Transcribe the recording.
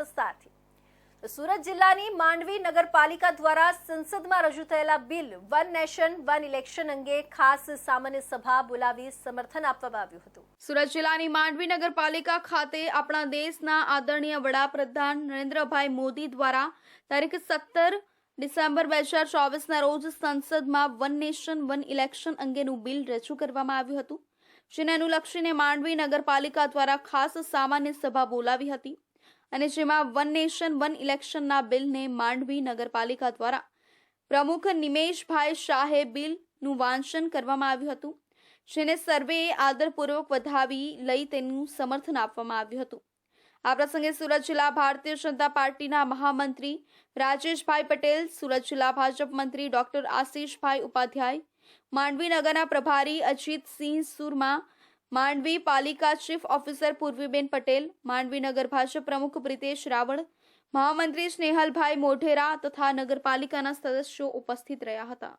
વિસ્તારથી. સુરત જિલ્લાની માંડવી નગરપાલિકા દ્વારા સંસદમાં રજૂ થયેલા bill, one nation, one election અંગે ખાસ સામાન્ય સભા બોલાવી સમર્થન આપવામાં આવ્યું હતું. સુરત જિલ્લાની માંડવી નગરપાલિકા ખાતે આપણા દેશના આદરણીય વડાપ્રધાન નરેન્દ્રભાઈ મોદી દ્વારા તારીખ સત્તર ડિસેમ્બર બે હજાર ચોવીસના રોજ સંસદમાં વન નેશન, વન ઇલેક્શન અંગેનું બિલ રજૂ કરવામાં આવ્યું હતું, જેને અનુલક્ષીને માંડવી નગરપાલિકા દ્વારા ખાસ સામાન્ય સભા બોલાવી હતી. અને જેમાં વન નેશન વન ઇલેક્શનના બિલને માંડવી નગરપાલિકા દ્વારા પ્રમુખ નિમેશભાઈ શાહે બિલનું વાંચન કરવામાં આવ્યું હતું, જેને સર્વેએ આદરપૂર્વક વધાવી લઈ તેનું સમર્થન આપવામાં આવ્યું હતું. આ પ્રસંગે સુરત જિલ્લા ભારતીય જનતા પાર્ટીના મહામંત્રી રાજેશભાઈ પટેલ, સુરત જિલ્લા ભાજપ મંત્રી ડોક્ટર આશીષભાઈ ઉપાધ્યાય, માંડવી નગરના પ્રભારી અજીતસિંહ સુરમા માંડવી પાલિકા ચીફ ઓફિસર પૂર્વીબેન પટેલ, માંડવી નગર ભાજપ પ્રમુખ પ્રિતેશ રાવળ, મહામંત્રી સ્નેહલભાઈ મોઢેરા તથા નગરપાલિકાના સદસ્યો ઉપસ્થિત રહ્યા હતા.